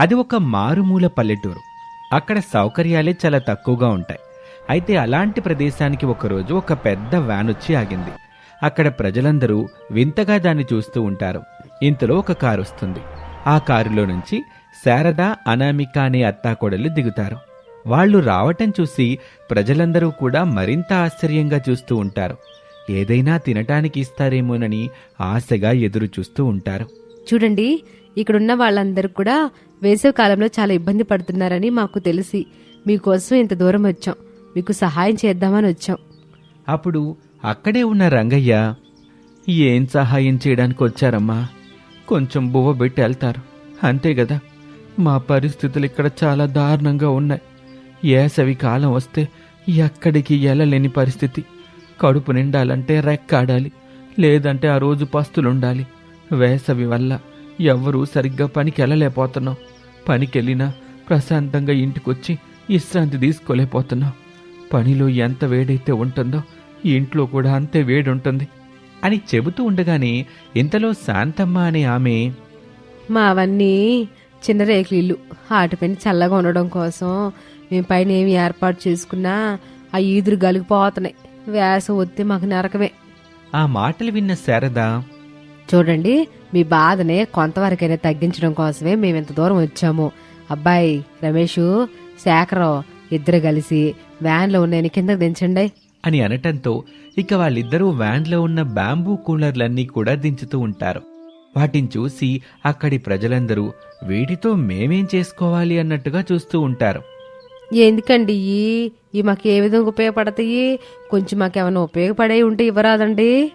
అది ఒక మారుమూల పల్లెటూరు. అక్కడ సౌకర్యాలే చాలా తక్కువగా ఉంటాయి. అయితే అలాంటి ప్రదేశానికి ఒకరోజు ఒక పెద్ద వ్యాన్ వచ్చి ఆగింది. అక్కడ ప్రజలందరూ వింతగా దాన్ని చూస్తూ ఉంటారు. ఇంతలో ఒక కారు వస్తుంది. ఆ కారులో నుంచి శారద అనామిక అనే అత్తాకోడలు దిగుతారు. వాళ్ళు రావటం చూసి ప్రజలందరూ కూడా మరింత ఆశ్చర్యంగా చూస్తూ ఉంటారు. ఏదైనా తినటానికి ఇస్తారేమోనని ఆశగా ఎదురు చూస్తూ ఉంటారు. చూడండి ఇక్కడున్న వాళ్ళందరూ కూడా వేసవి కాలంలో చాలా ఇబ్బంది పడుతున్నారని మాకు తెలిసి మీకోసం ఇంత దూరం వచ్చాం. మీకు సహాయం చేద్దామని వచ్చాం. అప్పుడు అక్కడే ఉన్న రంగయ్య ఏం సహాయం చేయడానికి వచ్చారమ్మా? కొంచెం బువ్వ పెట్టి వెళ్తారు. అంతే కదా? మా పరిస్థితులు ఇక్కడ చాలా దారుణంగా ఉన్నాయి. ఏసవి కాలం వస్తే ఎక్కడికి వెళ్ళలేని పరిస్థితి. కడుపు నిండాలంటే రెక్కాడాలి. లేదంటే ఆ రోజు పస్తులుండాలి. వేసవి వల్ల ఎవ్వరూ సరిగ్గా పనికి వెళ్ళలేకపోతున్నాం పనికెళ్ళినా ప్రశాంతంగా ఇంటికొచ్చి విశ్రాంతి తీసుకోలేకపోతున్నాం పనిలో ఎంత వేడైతే ఉంటుందో ఇంట్లో కూడా అంతే వేడి ఉంటుంది అని చెబుతూ ఉండగానే ఇంతలో శాంతమ్మ అనే ఆమె మా అవన్నీ చిన్న రేకులు ఇల్లు ఆటిపైన చల్లగా ఉండడం కోసం మేము పైన ఏమి ఏర్పాటు చేసుకున్నా ఆ ఈదురు గలిగిపోతున్నాయి. వేస వస్తే మాకు నరకమే. ఆ మాటలు విన్న శారద చూడండి మీ బాధనే కొంతవరకైనా తగ్గించడం కోసమే మేము ఇంత దూరం వచ్చాము. అబ్బాయి రమేష్ శేఖరం ఇద్దరు కలిసి వ్యాన్లో ఉన్న కిందకు దించండి. అని అనటంతో ఇక వాళ్ళిద్దరూ వ్యాన్లో ఉన్న బ్యాంబూ కూలర్లన్నీ కూడా దించుతూ ఉంటారు. వాటిని చూసి అక్కడి ప్రజలందరూ వీటితో మేమేం చేసుకోవాలి? అన్నట్టుగా చూస్తూ ఉంటారు. ఎందుకండి ఇవి మాకు ఏ విధంగా ఉపయోగపడతాయి? కొంచెం మాకేమైనా ఉపయోగపడే ఉంటే ఇవ్వరాదండి.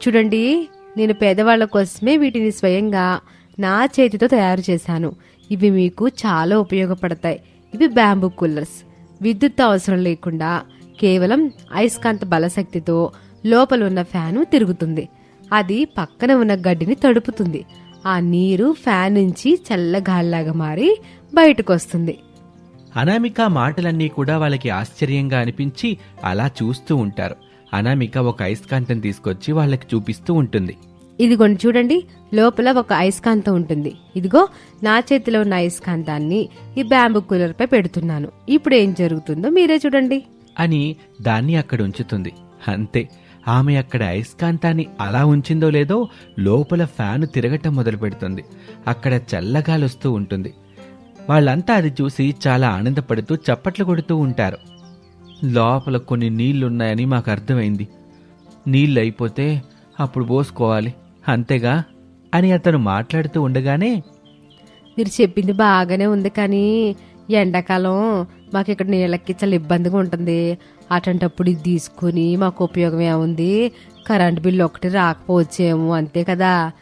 చూడండి నేను పేదవాళ్ళ కోసమే వీటిని స్వయంగా నా చేతితో తయారు చేశాను. ఇవి మీకు చాలా ఉపయోగపడతాయి. ఇవి బ్యాంబూ కూలర్స్. విద్యుత్ అవసరం లేకుండా కేవలం అయస్కాంత బలశక్తితో లోపల ఉన్న ఫ్యాను తిరుగుతుంది. అది పక్కన ఉన్న గడ్డిని తడుపుతుంది. ఆ నీరు ఫ్యాన్ నుంచి చల్లగాల్లాగా మారి బయటకు వస్తుంది అనామిక మాటలన్నీ కూడా వాళ్ళకి ఆశ్చర్యంగా అనిపించి అలా చూస్తూ ఉంటారు. అనామిక ఒక అయస్కాంతం తీసుకొచ్చి వాళ్ళకి చూపిస్తూ ఉంటుంది. ఇదిగోండి చూడండి లోపల ఒక అయస్కాంతం ఉంటుంది. ఇదిగో నా చేతిలో ఉన్న అయస్కాంతాన్ని ఈ బ్యాంబూ కూలర్ పై పెడుతున్నాను. ఇప్పుడు ఏం జరుగుతుందో మీరే చూడండి. అని దాన్ని అక్కడ ఉంచుతుంది. అంతే ఆమె అక్కడ అయస్కాంతాన్ని అలా ఉంచిందో లేదో లోపల ఫ్యాను తిరగటం మొదలు పెడుతుంది. అక్కడ చల్లగాలి వస్తూ ఉంటుంది. వాళ్ళంతా అది చూసి చాలా ఆనందపడుతూ చప్పట్లు కొడుతూ ఉంటారు. లోపల కొన్ని నీళ్ళున్నాయని మాకు అర్థమైంది నీళ్ళు అయిపోతే అప్పుడు పోసుకోవాలి. అంతేగా? అని అతను మాట్లాడుతూ ఉండగానే మీరు చెప్పింది బాగానే ఉంది కానీ ఎండాకాలం మాకు ఇక్కడ నీళ్ళకి చాలా ఇబ్బందిగా ఉంటుంది. అటువంటప్పుడు ఇది తీసుకుని మాకు ఉపయోగం ఏముంది? కరెంట్ బిల్లు ఒకటి రాకపోవచ్చేమో అంతే కదా?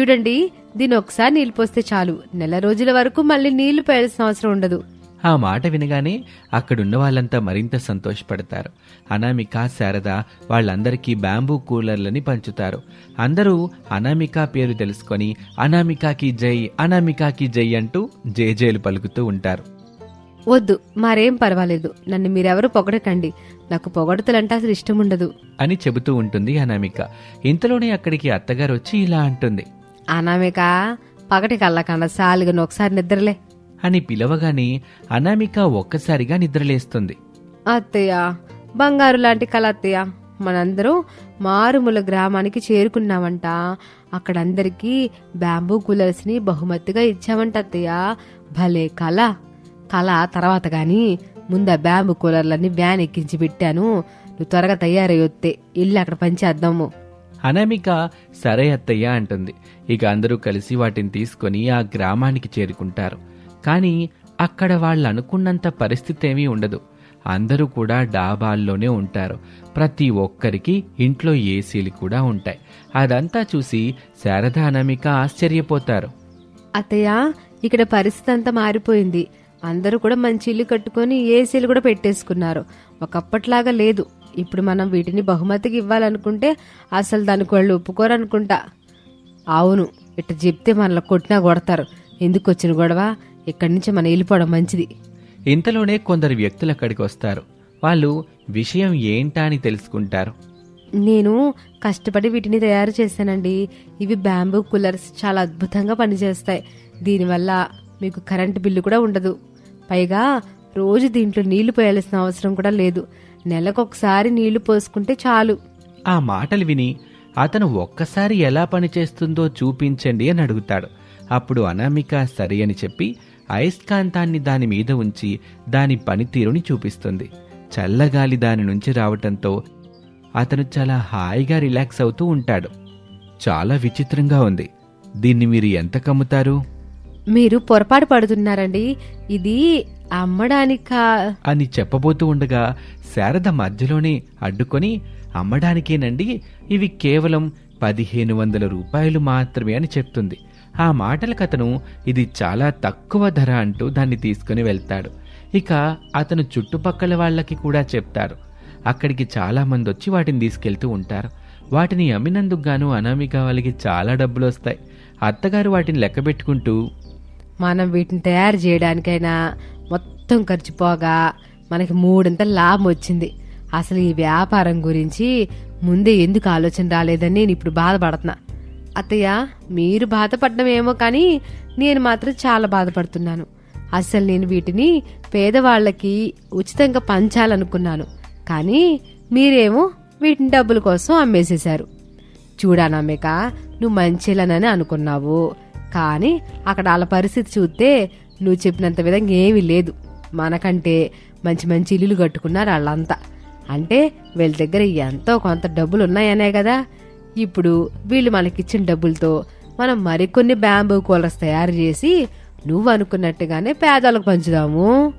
చూడండి దీని ఒకసారి నీళ్ళు పోస్తే చాలు. నెల రోజుల వరకు మళ్ళీ నీళ్ళు పోయాల్సిన అవసరం ఉండదు. ఆ మాట వినగానే అక్కడున్న వాళ్ళంతా మరింత సంతోషపడతారు. అనామిక శారద వాళ్ళందరికీ బ్యాంబూ కూలర్లని పంచుతారు. అందరూ అనామిక పేరు తెలుసుకొని అనామికాకి జై అనామికాకి జై అంటూ జేజేలు పలుకుతూ ఉంటారు. వద్దు మరేం పర్వాలేదు. నన్ను మీరెవరు పొగడకండి. నాకు పొగడతలంటే అసలు ఇష్టం ఉండదు అని చెబుతూ ఉంటుంది అనామిక. ఇంతలోనే అక్కడికి అత్తగారు వచ్చి ఇలా అంటుంది. అనామిక పగటి కళ్ళకన్నా సాలుగా ఒకసారి నిద్రలే. అని పిలవగానే అనామిక ఒక్కసారిగా నిద్రలేస్తుంది. అత్తయ్య బంగారు లాంటి కళ అత్తయ్య. మనందరం మారుమూల గ్రామానికి చేరుకున్నామంట. అక్కడ అందరికీ బ్యాంబూ కూలర్స్ని బహుమతిగా ఇచ్చామంట అత్తయ్య. భలే కళ కళ తర్వాత గాని ముందు బ్యాంబూ కూలర్లన్నీ వ్యాన్ ఎక్కించి పెట్టాను. నువ్వు త్వరగా తయారై వస్తే ఇల్లు అక్కడ పంచేద్దాము అనామిక సరే అత్తయ్య అంటుంది. ఇక అందరూ కలిసి వాటిని తీసుకొని ఆ గ్రామానికి చేరుకుంటారు. కానీ అక్కడ వాళ్ళు అనుకున్నంత పరిస్థితి ఏమీ ఉండదు. అందరూ కూడా డాబాల్లోనే ఉంటారు. ప్రతి ఒక్కరికి ఇంట్లో ఏసీలు కూడా ఉంటాయి. అదంతా చూసి శారద అనామిక ఆశ్చర్యపోతారు. అత్తయ్య ఇక్కడ పరిస్థితి అంతా మారిపోయింది. అందరూ కూడా మంచి ఇల్లు కట్టుకొని ఏసీలు కూడా పెట్టేసుకున్నారు. ఒకప్పట్లాగా లేదు. ఇప్పుడు మనం వీటిని బహుమతికి ఇవ్వాలనుకుంటే అసలు దానికి వాళ్ళు ఒప్పుకోరనుకుంటా. అవును ఇట్ట చెప్తే మనల్ని కొట్టినా కొడతారు. ఎందుకు వచ్చిన గొడవ? ఇక్కడి నుంచి మనం వెళ్ళిపోవడం మంచిది. ఇంతలోనే కొందరు వ్యక్తులు అక్కడికి వస్తారు. వాళ్ళు విషయం ఏంటా అని తెలుసుకుంటారు. నేను కష్టపడి వీటిని తయారు చేశానండి. ఇవి బ్యాంబూ కూలర్స్ చాలా అద్భుతంగా పనిచేస్తాయి. దీనివల్ల మీకు కరెంటు బిల్లు కూడా ఉండదు. పైగా రోజు దీంట్లో నీళ్ళు పోయాల్సిన అవసరం కూడా లేదు. నెలకొకసారి నీళ్ళు పోసుకుంటే చాలు. ఆ మాటలు విని అతను ఒక్కసారి ఎలా పనిచేస్తుందో చూపించండి అని అడుగుతాడు. అప్పుడు అనామిక సరి అని చెప్పి అయస్కాంతాన్ని దాని మీద ఉంచి దాని పనితీరుని చూపిస్తుంది. చల్లగాలి దాని నుంచి రావటంతో అతను చాలా హాయిగా రిలాక్స్ అవుతూ ఉంటాడు. చాలా విచిత్రంగా ఉంది. దీన్ని మీరు ఎంత కమ్ముతారు? మీరు పొరపాటు పడుతున్నారండి. ఇది అమ్మడానికా. అని చెప్పబోతూ ఉండగా శారద మధ్యలోనే అడ్డుకొని అమ్మడానికేనండి ఇవి కేవలం పదిహేను వందల రూపాయలు మాత్రమే అని చెప్తుంది. ఆ మాటలకు అతను ఇది చాలా తక్కువ ధర అంటూ దాన్ని తీసుకుని వెళ్తాడు. ఇక అతను చుట్టుపక్కల వాళ్ళకి కూడా చెప్తారు. అక్కడికి చాలా మంది వచ్చి వాటిని తీసుకెళ్తూ ఉంటారు. వాటిని అమ్మినందుకు గాను అనామిక వాళ్ళకి చాలా డబ్బులు వస్తాయి. అత్తగారు వాటిని లెక్క పెట్టుకుంటూ మనం వీటిని తయారు చేయడానికైనా మొత్తం ఖర్చు పోగా మనకి మూడింత లాభం వచ్చింది. అసలు ఈ వ్యాపారం గురించి ముందే ఎందుకు ఆలోచన రాలేదని నేను ఇప్పుడు బాధపడుతున్నా. అత్తయ్య మీరు బాధపడడం ఏమో కానీ నేను మాత్రం చాలా బాధపడుతున్నాను. అసలు నేను వీటిని పేదవాళ్ళకి ఉచితంగా పంచాలనుకున్నాను. కానీ మీరేమో వీటిని డబ్బుల కోసం అమ్మేసేశారు. చూడానమ్మేక నువ్వు మంచిలనని అనుకున్నావు. కానీ అక్కడ వాళ్ళ పరిస్థితి చూస్తే నువ్వు చెప్పినంత విధంగా ఏమీ లేదు. మనకంటే మంచి మంచి ఇల్లులు కట్టుకున్నారు వాళ్ళంతా. అంటే వీళ్ళ దగ్గర ఎంతో కొంత డబ్బులు ఉన్నాయనే కదా. ఇప్పుడు వీళ్ళు మనకిచ్చిన డబ్బులతో మనం మరికొన్ని బ్యాంబూ కూలర్స్ తయారు చేసి నువ్వు అనుకున్నట్టుగానే పేదలకు పంచుదాము.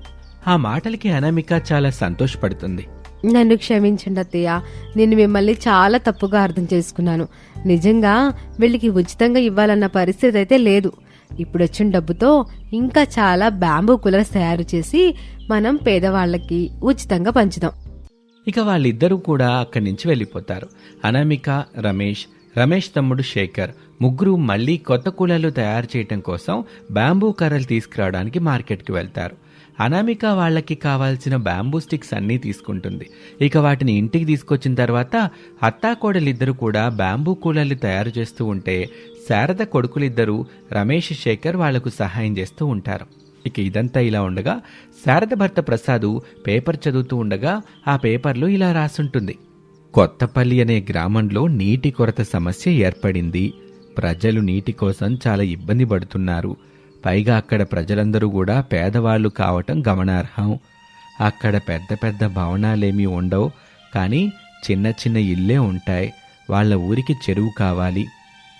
ఆ మాటలకి అనామిక చాలా సంతోషపడుతుంది. నన్ను క్షమించండి అత్తయ్య. నేను మిమ్మల్ని చాలా తప్పుగా అర్థం చేసుకున్నాను. నిజంగా వీళ్ళకి ఉచితంగా ఇవ్వాలన్న పరిస్థితి అయితే లేదు. ఇప్పుడు వచ్చిన డబ్బుతో ఇంకా చాలా బ్యాంబూ కూలర్స్ తయారు చేసి మనం పేదవాళ్ళకి ఉచితంగా పంచుదాం. ఇక వాళ్ళిద్దరూ కూడా అక్కడి నుంచి వెళ్ళిపోతారు. అనామిక రమేష్ రమేష్ తమ్ముడు శేఖర్ ముగ్గురు మళ్ళీ కొత్త కూలర్లు తయారు చేయటం కోసం బ్యాంబూ కర్రలు తీసుకురావడానికి మార్కెట్కి వెళ్తారు. అనామిక వాళ్ళకి కావాల్సిన బ్యాంబూ స్టిక్స్ అన్నీ తీసుకుంటుంది. ఇక వాటిని ఇంటికి తీసుకొచ్చిన తర్వాత అత్తాకోడలిద్దరూ కూడా బ్యాంబూ కూలర్లు తయారు చేస్తూ ఉంటే శారద కొడుకులిద్దరూ రమేష్ శేఖర్ వాళ్ళకు సహాయం చేస్తూ ఉంటారు. ఇక ఇదంతా ఇలా ఉండగా శారద భర్త ప్రసాదు పేపర్ చదువుతూ ఉండగా ఆ పేపర్లో ఇలా రాసుంటుంది. కొత్తపల్లి అనే గ్రామంలో నీటి కొరత సమస్య ఏర్పడింది. ప్రజలు నీటి కోసం చాలా ఇబ్బంది పడుతున్నారు. పైగా అక్కడ ప్రజలందరూ కూడా పేదవాళ్ళు కావటం గమనార్హం. అక్కడ పెద్ద పెద్ద భవనాలేమీ ఉండవు కానీ చిన్న చిన్న ఇల్లే ఉంటాయి. వాళ్ళ ఊరికి చెరువు కావాలి.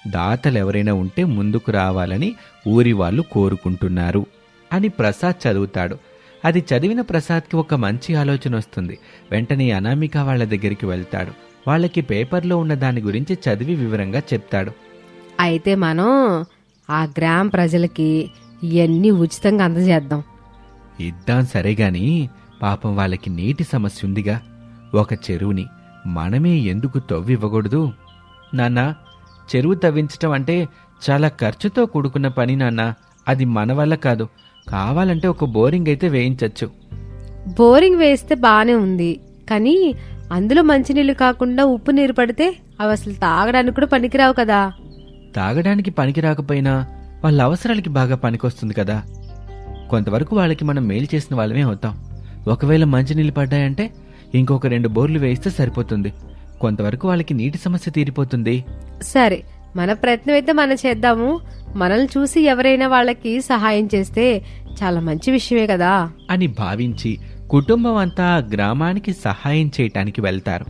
దాతలు ఎవరైనా ఉంటే ముందుకు రావాలని ఊరి వాళ్ళు కోరుకుంటున్నారు. అని ప్రసాద్ చదువుతాడు. అది చదివిన ప్రసాద్కి ఒక మంచి ఆలోచన వస్తుంది. వెంటనే అనామిక వాళ్ళ దగ్గరికి వెళ్తాడు. వాళ్ళకి పేపర్లో ఉన్న దాని గురించి చదివి వివరంగా చెప్తాడు. అయితే మనం ఆ గ్రామ ప్రజలకి ఇవన్నీ ఉచితంగా అందజేద్దాం. ఇద్దాం సరే గాని పాపం వాళ్ళకి నీటి సమస్య ఉందిగా. ఒక చెరువుని మనమే ఎందుకు తవ్వివ్వకూడదు? నాన్న చెరువు తవ్వించటం అంటే చాలా ఖర్చుతో కూడుకున్న పని నాన్న. అది మన వల్ల కాదు. కావాలంటే ఒక బోరింగ్ అయితే వేయించచ్చు. బోరింగ్ వేస్తే బానే ఉంది. కానీ అందులో మంచినీళ్ళు కాకుండా ఉప్పు నీరు పడితే అవి అసలు తాగడానికి కూడా పనికిరావు కదా. తాగడానికి పనికి రాకపోయినా వాళ్ళ అవసరాలకి బాగా పనికొస్తుంది కదా. కొంతవరకు వాళ్ళకి మనం మేలు చేసిన వాళ్ళమే అవుతాం. ఒకవేళ మంచినీళ్ళు పడ్డాయంటే ఇంకొక రెండు బోర్లు వేయిస్తే సరిపోతుంది. కొంతవరకు వాళ్ళకి నీటి సమస్య తీరిపోతుంది. సరే మన ప్రయత్నం అయితే మనం చేద్దాము. మనల్ని చూసి ఎవరైనా వాళ్ళకి సహాయం చేస్తే చాలా మంచి విషయమే కదా. అని భావించి కుటుంబం అంతా గ్రామానికి సహాయం చేయటానికి వెళ్తారు.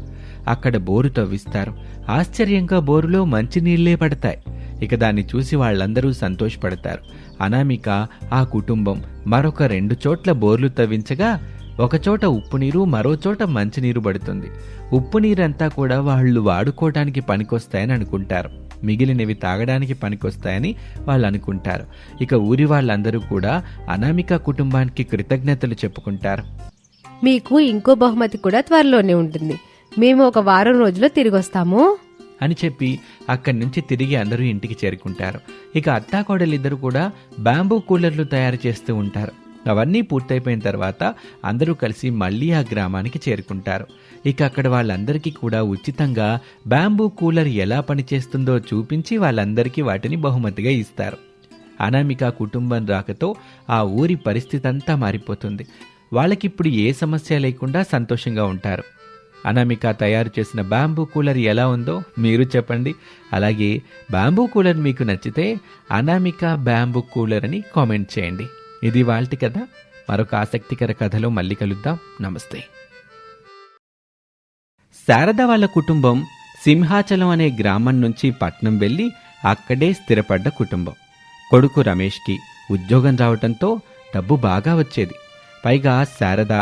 అక్కడ బోరు తవ్విస్తారు. ఆశ్చర్యంగా బోరులో మంచినీళ్ళే పడతాయి. ఇక దాన్ని చూసి వాళ్ళందరూ సంతోషపడతారు. అనామిక ఆ కుటుంబం మరొక రెండు చోట్ల బోర్లు తవ్వించగా ఒకచోట ఉప్పు నీరు మరో చోట మంచినీరు పడుతుంది. ఉప్పు నీరంతా కూడా వాళ్ళు వాడుకోవడానికి పనికొస్తాయని అనుకుంటారు. మిగిలినవి తాగడానికి పనికొస్తాయని వాళ్ళు అనుకుంటారు. ఇక ఊరి వాళ్ళందరూ కూడా అనామిక కుటుంబానికి కృతజ్ఞతలు చెప్పుకుంటారు. మీకు ఇంకో బహుమతి కూడా త్వరలోనే ఉంటుంది. మేము ఒక వారం రోజుల్లో తిరిగి వస్తాము అని చెప్పి అక్కడి నుంచి తిరిగి అందరూ ఇంటికి చేరుకుంటారు. ఇక అత్తాకోడలిద్దరూ కూడా బ్యాంబూ కూలర్లు తయారు చేస్తూ ఉంటారు. అవన్నీ పూర్తయిపోయిన తర్వాత అందరూ కలిసి మళ్ళీ ఆ గ్రామానికి చేరుకుంటారు. ఇక అక్కడ వాళ్ళందరికీ కూడా ఉచితంగా బ్యాంబూ కూలర్ ఎలా పనిచేస్తుందో చూపించి వాళ్ళందరికీ వాటిని బహుమతిగా ఇస్తారు. అనామిక కుటుంబం రాకతో ఆ ఊరి పరిస్థితి అంతా మారిపోతుంది. వాళ్ళకిప్పుడు ఏ సమస్య లేకుండా సంతోషంగా ఉంటారు. అనామిక తయారు చేసిన బ్యాంబూ కూలర్ ఎలా ఉందో మీరు చెప్పండి. అలాగే బ్యాంబూ కూలర్ మీకు నచ్చితే అనామిక బ్యాంబూ కూలర్ అని కామెంట్ చేయండి. ఇది వాళ్ళ కథ. మరొక ఆసక్తికర కథలో మళ్ళీ కలుద్దాం. నమస్తే. శారద వాళ్ళ కుటుంబం సింహాచలం అనే గ్రామం నుంచి పట్నం వెళ్ళి అక్కడే స్థిరపడ్డ కుటుంబం. కొడుకు రమేష్కి ఉద్యోగం రావటంతో డబ్బు బాగా వచ్చేది. పైగా శారద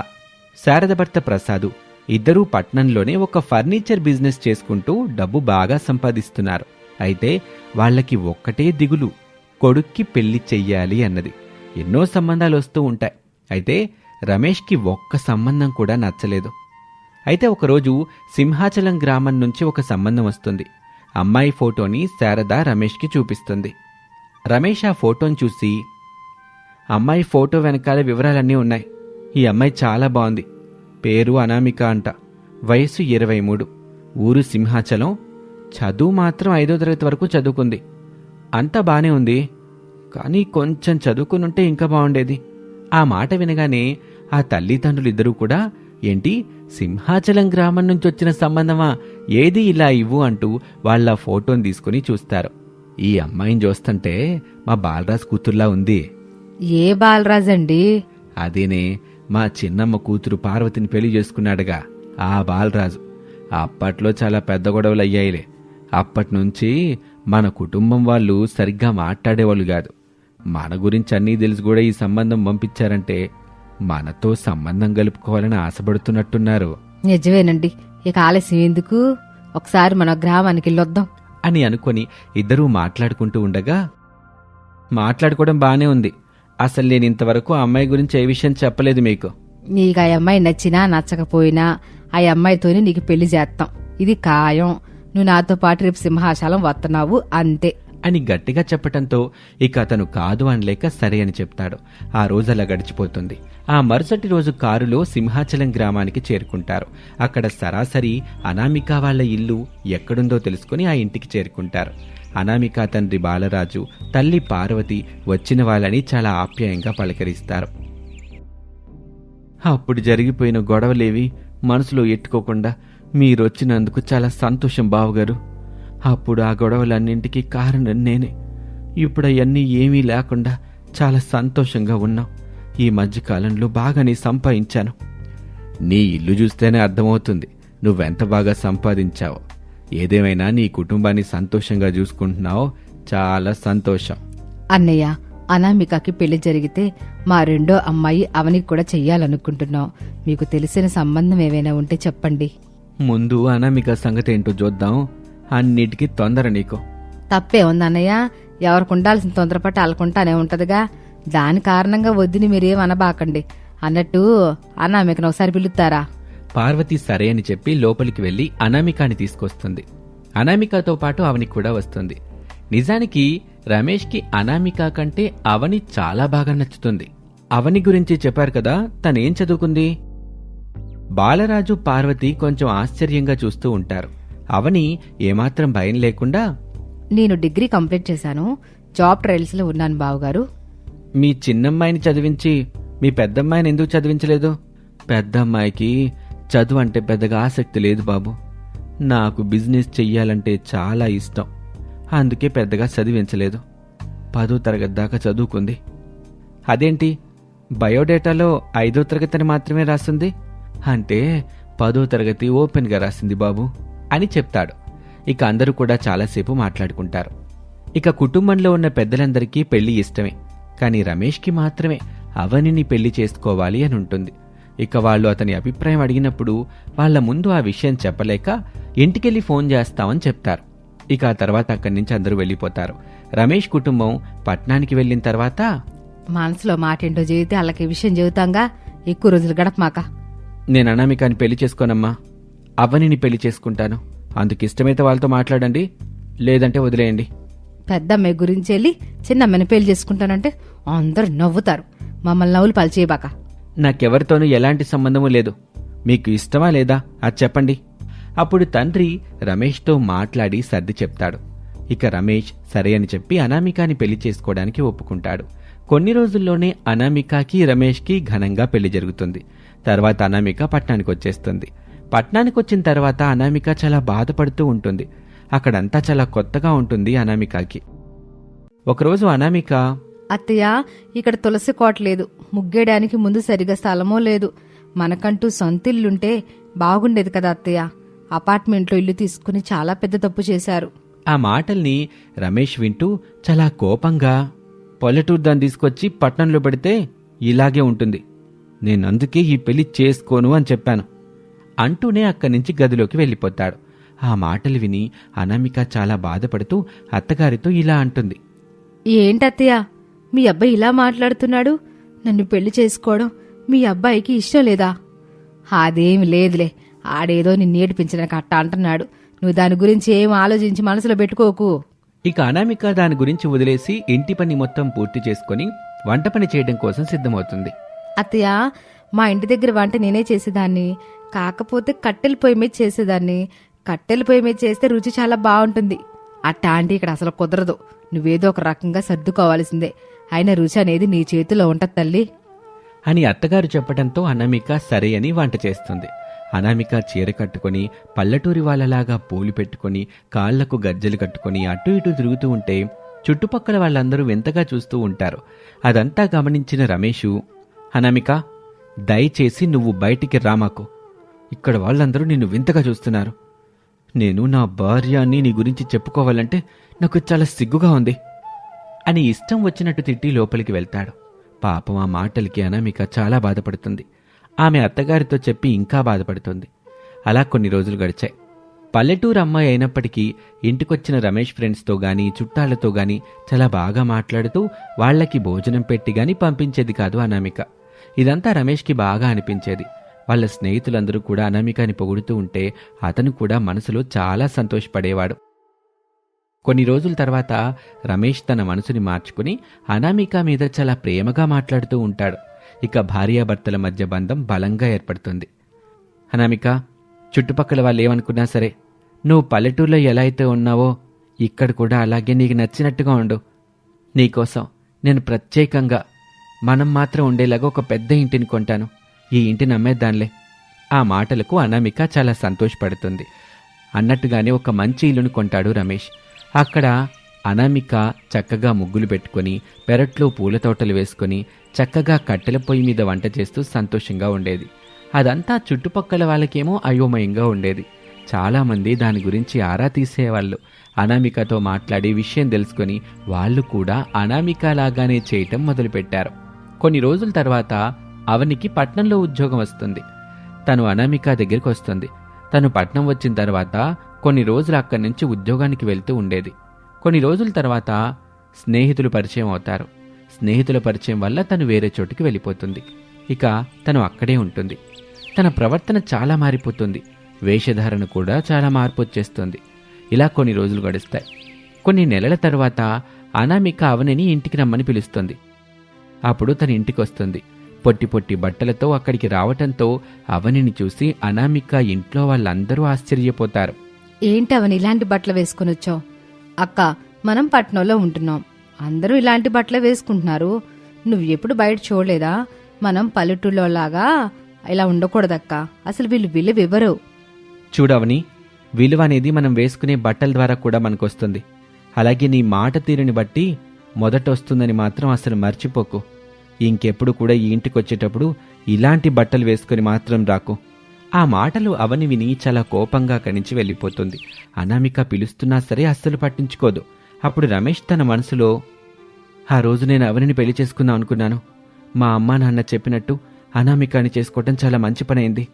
శారద భర్త ప్రసాదు ఇద్దరూ పట్నంలోనే ఒక ఫర్నిచర్ బిజినెస్ చేసుకుంటూ డబ్బు బాగా సంపాదిస్తున్నారు. అయితే వాళ్ళకి ఒక్కటే దిగులు కొడుక్కి పెళ్ళి చెయ్యాలి అన్నది. ఎన్నో సంబంధాలు వస్తూ ఉంటాయి. అయితే రమేష్కి ఒక్క సంబంధం కూడా నచ్చలేదు. అయితే ఒకరోజు సింహాచలం గ్రామం నుంచి ఒక సంబంధం వస్తుంది. అమ్మాయి ఫోటోని శారద రమేష్కి చూపిస్తుంది. రమేష్ ఆ ఫోటోని చూసి అమ్మాయి ఫోటో వెనకాల వివరాలన్నీ ఉన్నాయి. ఈ అమ్మాయి చాలా బాగుంది. పేరు అనామిక అంట. వయసు ఇరవై మూడు. ఊరు సింహాచలం. చదువు మాత్రం ఐదో తరగతి వరకు చదువుకుంది. అంతా బానే ఉంది. కానీ కొంచెం చదువుకునుంటే ఇంకా బాగుండేది. ఆ మాట వినగానే ఆ తల్లిదండ్రులు ఇద్దరూ కూడా ఏంటి సింహాచలం గ్రామం నుంచి వచ్చిన సంబంధమా? ఏది ఇలా ఇవ్వు అంటూ వాళ్ళ ఫోటోని తీసుకుని చూస్తారు. ఈ అమ్మాయిని చూస్తుంటే మా బాలరాజ్ కూతుర్లా ఉంది. ఏ బాలరాజండి? అదేనే మా చిన్నమ్మ కూతురు పార్వతిని పెళ్ళి చేసుకున్నాడుగా ఆ బాలరాజు. అప్పట్లో చాలా పెద్ద గొడవలు అయ్యాయిలే అప్పటి నుంచి మన కుటుంబం వాళ్ళు సరిగ్గా మాట్లాడేవాళ్ళు కాదు. మన గురించి అన్నీ తెలిసి కూడా ఈ సంబంధం పంపించారంటే మనతో సంబంధం కలుపుకోవాలని ఆశపడుతున్నట్టున్నారు. నిజమేనండి. ఇక ఆలస్యం ఎందుకు? ఒకసారి మన గ్రామానికి వెళ్ళొద్దాం. అని అనుకొని ఇద్దరూ మాట్లాడుకుంటూ ఉండగా మాట్లాడుకోవడం బానే ఉంది. అసలు నేను ఇంతవరకు ఆ అమ్మాయి గురించి ఏ విషయం చెప్పలేదు మీకు. నీకు ఆ అమ్మాయి నచ్చినా నచ్చకపోయినా ఆ అమ్మాయితోనే నీకు పెళ్ళి చేస్తాం. ఇది ఖాయం. నువ్వు నాతో పాటు రేపు సింహాచలం వస్తున్నావు అంతే. అని గట్టిగా చెప్పటంతో ఇక అతను కాదు అనలేక సరే అని చెప్తాడు. ఆ రోజు అలా గడిచిపోతుంది. ఆ మరుసటి రోజు కారులో సింహాచలం గ్రామానికి చేరుకుంటారు. అక్కడ సరాసరి అనామిక వాళ్ళ ఇల్లు ఎక్కడుందో తెలుసుకుని ఆ ఇంటికి చేరుకుంటారు. అనామిక తండ్రి బాలరాజు తల్లి పార్వతి వచ్చిన వాళ్ళని చాలా ఆప్యాయంగా పలకరిస్తారు. అప్పుడు జరిగిపోయిన గొడవలేవి మనసులో ఎట్టుకోకుండా మీరొచ్చినందుకు చాలా సంతోషం బావగారు. అప్పుడు ఆ గొడవలన్నింటికీ కారణం నేనే. ఇప్పుడు అవన్నీ ఏమీ లేకుండా చాలా సంతోషంగా ఉన్నాం ఈ మధ్యకాలంలో బాగానే సంపాదించాను. నీ ఇల్లు చూస్తేనే అర్థమవుతుంది. నువ్వెంత బాగా సంపాదించావో. ఏదేమైనా నీ కుటుంబాన్ని సంతోషంగా చూసుకుంటున్నావో చాలా సంతోషం. అన్నయ్య అనామికకి పెళ్ళి జరిగితే మా రెండో అమ్మాయి అవనికి కూడా చెయ్యాలనుకుంటున్నాం మీకు తెలిసిన సంబంధం ఏవైనా ఉంటే చెప్పండి. ముందు అనామిక సంగతి ఏంటో చూద్దాం. అన్నిటికీ తొందర నీకు. తప్పే ఉంది అన్నయ్య ఎవరికి ఉండాల్సిన తొందరపట్టు అలకుంటానే ఉంటదిగా. దాని కారణంగా వద్దని మీరేం అనబాకండి. అన్నట్టు అనామికను ఒకసారి పిలుస్తారా? పార్వతి సరే అని చెప్పి లోపలికి వెళ్ళి అనామికాని తీసుకొస్తుంది. అనామికతో పాటు అవని కూడా వస్తుంది. నిజానికి రమేష్కి అనామిక కంటే అవని చాలా బాగా నచ్చుతుంది. అవని గురించి చెప్పారు కదా తనేం చదువుకుంది? బాలరాజు పార్వతి కొంచెం ఆశ్చర్యంగా చూస్తూ ఉంటారు. అవని ఏమాత్రం భయం లేకుండా నేను డిగ్రీ కంప్లీట్ చేశాను. జాబ్ ట్రయల్స్లో ఉన్నాను బావగారు. మీ చిన్నమ్మాయిని చదివించి మీ పెద్దమ్మాయిని ఎందుకు చదివించలేదు? పెద్దమ్మాయికి చదువు అంటే పెద్దగా ఆసక్తి లేదు బాబు. నాకు బిజినెస్ చెయ్యాలంటే చాలా ఇష్టం. అందుకే పెద్దగా చదివించలేదు. పదో తరగతి దాకా చదువుకుంది. అదేంటి? బయోడేటాలో ఐదో తరగతిని మాత్రమే రాస్తుంది అంటే పదో తరగతి ఓపెన్గా రాసింది బాబు. అని చెప్తాడు. ఇక అందరూ కూడా చాలాసేపు మాట్లాడుకుంటారు. ఇక కుటుంబంలో ఉన్న పెద్దలందరికీ పెళ్ళి ఇష్టమే. కానీ రమేష్కి మాత్రమే అవనిని పెళ్ళి చేసుకోవాలి అని ఉంటుంది. ఇక వాళ్ళు అతని అభిప్రాయం అడిగినప్పుడు వాళ్ళ ముందు ఆ విషయం చెప్పలేక ఇంటికెళ్ళి ఫోన్ చేస్తామని చెప్తారు. ఇక ఆ తర్వాత అక్కడి నుంచి అందరూ వెళ్ళిపోతారు. రమేష్ కుటుంబం పట్నానికి వెళ్ళిన తర్వాత మనసులో మాట ఏంటో చెబితే వాళ్ళకి విషయం చెబుతాంగా? ఎక్కువ రోజులు గడపమాక. నేను అనామికాని పెళ్ళి చేసుకోనమ్మా. అవనిని పెళ్ళి చేసుకుంటాను. అందుకు ఇష్టమైతే వాళ్ళతో మాట్లాడండి లేదంటే వదిలేయండి. పెద్దమ్మాయి గురించి వెళ్ళి చిన్నమ్మని పెళ్ళి చేసుకుంటానంటే అందరూ నవ్వుతారు. మమ్మల్ని నవ్వులు పలిచేయబాక. నాకెవరితోనూ ఎలాంటి సంబంధము లేదు. మీకు ఇష్టమా లేదా అది చెప్పండి. అప్పుడు తండ్రి రమేష్తో మాట్లాడి సర్ది చెప్తాడు. ఇక రమేష్ సరే అని చెప్పి అనామికాని పెళ్ళి చేసుకోవడానికి ఒప్పుకుంటాడు. కొన్ని రోజుల్లోనే అనామికకి రమేష్కి ఘనంగా పెళ్ళి జరుగుతుంది. తర్వాత అనామిక పట్నానికి వచ్చేస్తుంది. పట్నానికి వచ్చిన తర్వాత అనామిక చాలా బాధపడుతూ ఉంటుంది. అక్కడంతా చాలా కొత్తగా ఉంటుంది అనామికకి. ఒకరోజు అనామిక అత్తయ్య ఇక్కడ తులసి కోట లేదు. ముగ్గేయడానికి ముందు సరిగా స్థలమో లేదు. మనకంటూ సొంత ఇల్లుంటే బాగుండేది కదా అత్తయ్య. అపార్ట్మెంట్లో ఇల్లు తీసుకుని చాలా పెద్ద తప్పు చేశారు. ఆ మాటల్ని రమేష్ వింటూ చాలా కోపంగా పల్లెటూరు దాన్ని తీసుకొచ్చి పట్నంలో పెడితే ఇలాగే ఉంటుంది. నేను అందుకే ఈ పెళ్ళి చేసుకోను అని చెప్పాను. అంటూనే అక్కడి నుంచి గదిలోకి వెళ్ళిపోతాడు. ఆ మాటలు విని అనామిక చాలా బాధపడుతూ అత్తగారితో ఇలా అంటుంది. ఏంటత్తయ్య మీ అబ్బాయి ఇలా మాట్లాడుతున్నాడు? నన్ను పెళ్ళి చేసుకోవడం మీ అబ్బాయికి ఇష్టం లేదా? అదేమి లేదులే ఆడేదో నిన్ను ఏడిపించడానికి అట్ట అంటున్నాడు. నువ్వు దాని గురించి ఏం ఆలోచించి మనసులో పెట్టుకోకు. ఇక అనామిక దాని గురించి వదిలేసి ఇంటి పని మొత్తం పూర్తి చేసుకొని వంట పని చేయడం కోసం సిద్ధమవుతుంది. అత్తయ్య మా ఇంటి దగ్గర వంట నేనే చేసేదాన్ని. కాకపోతే కట్టెల పొయ్యి మీద చేసేదాన్ని. కట్టెల పొయ్యి మీద చేస్తే రుచి చాలా బాగుంటుంది. అట్టా ఆంటీ ఇక్కడ అసలు కుదరదు. నువ్వేదో ఒక రకంగా సర్దుకోవాల్సిందే. అయినా రుచి అనేది నీ చేతిలో ఉంటది తల్లి. అని అత్తగారు చెప్పడంతో అనామిక సరే అని వంట చేస్తుంది. అనామిక చీర కట్టుకొని పల్లెటూరి వాళ్ళలాగా పూలు పెట్టుకొని కాళ్ళకు గజ్జలు కట్టుకొని అటు ఇటు తిరుగుతూ ఉంటే చుట్టుపక్కల వాళ్ళందరూ వింతగా చూస్తూ ఉంటారు. అదంతా గమనించిన రమేషు అనామిక దయచేసి నువ్వు బయటికి రామాకు ఇక్కడ వాళ్ళందరూ నిన్ను వింతగా చూస్తున్నారు. నేను నా భార్యాన్ని నీ గురించి చెప్పుకోవాలంటే నాకు చాలా సిగ్గుగా ఉంది అని ఇష్టం వచ్చినట్టు తిట్టి లోపలికి వెళ్తాడు. పాపం ఆ మాటలకి అనామిక చాలా బాధపడుతుంది. ఆమె అత్తగారితో చెప్పి ఇంకా బాధపడుతుంది. అలా కొన్ని రోజులు గడిచాయి. పల్లెటూరు అమ్మాయి అయినప్పటికీ ఇంటికొచ్చిన రమేష్ ఫ్రెండ్స్తో గానీ చుట్టాలతో గానీ చాలా బాగా మాట్లాడుతూ వాళ్ళకి భోజనం పెట్టి గాని పంపించేది కాదు అనామిక. ఇదంతా రమేష్కి బాగా అనిపించేది. వాళ్ళ స్నేహితులందరూ కూడా అనామికాని పొగుడుతూ ఉంటే అతను కూడా మనసులో చాలా సంతోషపడేవాడు. కొన్ని రోజుల తర్వాత రమేష్ తన మనసుని మార్చుకుని అనామిక మీద చాలా ప్రేమగా మాట్లాడుతూ ఉంటాడు. ఇక భార్యాభర్తల మధ్య బంధం బలంగా ఏర్పడుతుంది. అనామిక చుట్టుపక్కల వాళ్ళు ఏమనుకున్నా సరే నువ్వు పల్లెటూరులో ఎలా అయితే ఉన్నావో ఇక్కడ కూడా అలాగే నీకు నచ్చినట్టుగా ఉండు. నీకోసం నేను ప్రత్యేకంగా మనం మాత్రం ఉండేలాగా ఒక పెద్ద ఇంటిని కొంటాను. ఈ ఇంటిని అమ్మేద్దాన్లే ఆ మాటలకు అనామిక చాలా సంతోషపడుతుంది. అన్నట్టుగానే ఒక మంచి ఇల్లును కొంటాడు రమేష్. అక్కడ అనామిక చక్కగా ముగ్గులు పెట్టుకొని పెరట్లో పూల తోటలు వేసుకొని చక్కగా కట్టెల పొయ్యి మీద వంట చేస్తూ సంతోషంగా ఉండేది. అదంతా చుట్టుపక్కల వాళ్ళకేమో అయోమయంగా ఉండేది. చాలామంది దాని గురించి ఆరా తీసేవాళ్ళు. అనామికతో మాట్లాడి విషయం తెలుసుకొని వాళ్ళు కూడా అనామిక లాగానే చేయటం మొదలుపెట్టారు. కొన్ని రోజుల తర్వాత అవనికి పట్నంలో ఉద్యోగం వస్తుంది. తను అనామిక దగ్గరికి వస్తుంది. తను పట్నం వచ్చిన తర్వాత కొన్ని రోజులు అక్కడి నుంచి ఉద్యోగానికి వెళ్తూ ఉండేది. కొన్ని రోజుల తర్వాత స్నేహితులు పరిచయం అవుతారు. స్నేహితుల పరిచయం వల్ల తను వేరే చోటుకి వెళ్ళిపోతుంది. ఇక తను అక్కడే ఉంటుంది. తన ప్రవర్తన చాలా మారిపోతుంది. వేషధారణ కూడా చాలా మార్పు వచ్చేస్తుంది. ఇలా కొన్ని రోజులు గడుస్తాయి. కొన్ని నెలల తర్వాత అనామిక అవనిని ఇంటికి రమ్మని పిలుస్తుంది. అప్పుడు తన ఇంటికి వస్తుంది. పొట్టి పొట్టి బట్టలతో అక్కడికి రావటంతో అవనిని చూసి అనామిక ఇంట్లో వాళ్ళందరూ ఆశ్చర్యపోతారు. ఏంటి అవని ఇలాంటి బట్టలు వేసుకుని వచ్చావు? అక్క మనం పట్నంలో ఉంటున్నాం. అందరూ ఇలాంటి బట్టలు వేసుకుంటున్నారు. నువ్వు ఎప్పుడు బయట చూడలేదా? మనం పల్లెటూళ్ళలో లాగా ఇలా ఉండకూడదక్క. అసలు వీళ్ళు విలువ ఇవ్వరు చూడవని విలువ అనేది మనం వేసుకునే బట్టల ద్వారా కూడా మనకొస్తుంది. అలాగే నీ మాట తీరుని బట్టి మొదట వస్తుందని మాత్రం అసలు మర్చిపోకు. ఇంకెప్పుడు కూడా ఈ ఇంటికి వచ్చేటప్పుడు ఇలాంటి బట్టలు వేసుకుని మాత్రం రాకు. ఆ మాటలు అవని విని చాలా కోపంగా కణించి వెళ్ళిపోతుంది. అనామిక పిలుస్తున్నా సరే అస్సలు పట్టించుకోదు. అప్పుడు రమేష్ తన మనసులో ఆ రోజు నేను అవనిని పెళ్ళి చేసుకుందాం అనుకున్నాను. మా అమ్మా నాన్న చెప్పినట్టు అనామికాని చేసుకోవటం చాలా మంచి పనైంది.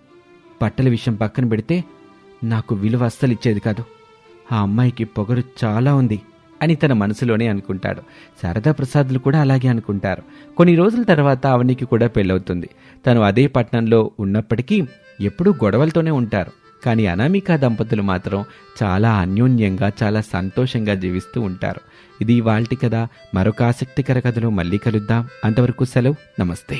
బట్టల విషయం పక్కన పెడితే నాకు విలువ అస్సలు ఇచ్చేది కాదు. ఆ అమ్మాయికి పొగరు చాలా ఉంది. అని తన మనసులోనే అనుకుంటాడు. శారదా ప్రసాద్లు కూడా అలాగే అనుకుంటారు. కొన్ని రోజుల తర్వాత అవనికి కూడా పెళ్ళవుతుంది. తను అదే పట్టణంలో ఉన్నప్పటికీ ఎప్పుడూ గొడవలతోనే ఉంటారు. కానీ అనామిక దంపతులు మాత్రం చాలా అన్యోన్యంగా చాలా సంతోషంగా జీవిస్తూ ఉంటారు. ఇది వాల్టి కథ. మరొక ఆసక్తికర కథలో మళ్ళీ కలుద్దాం. అంతవరకు సెలవు. నమస్తే.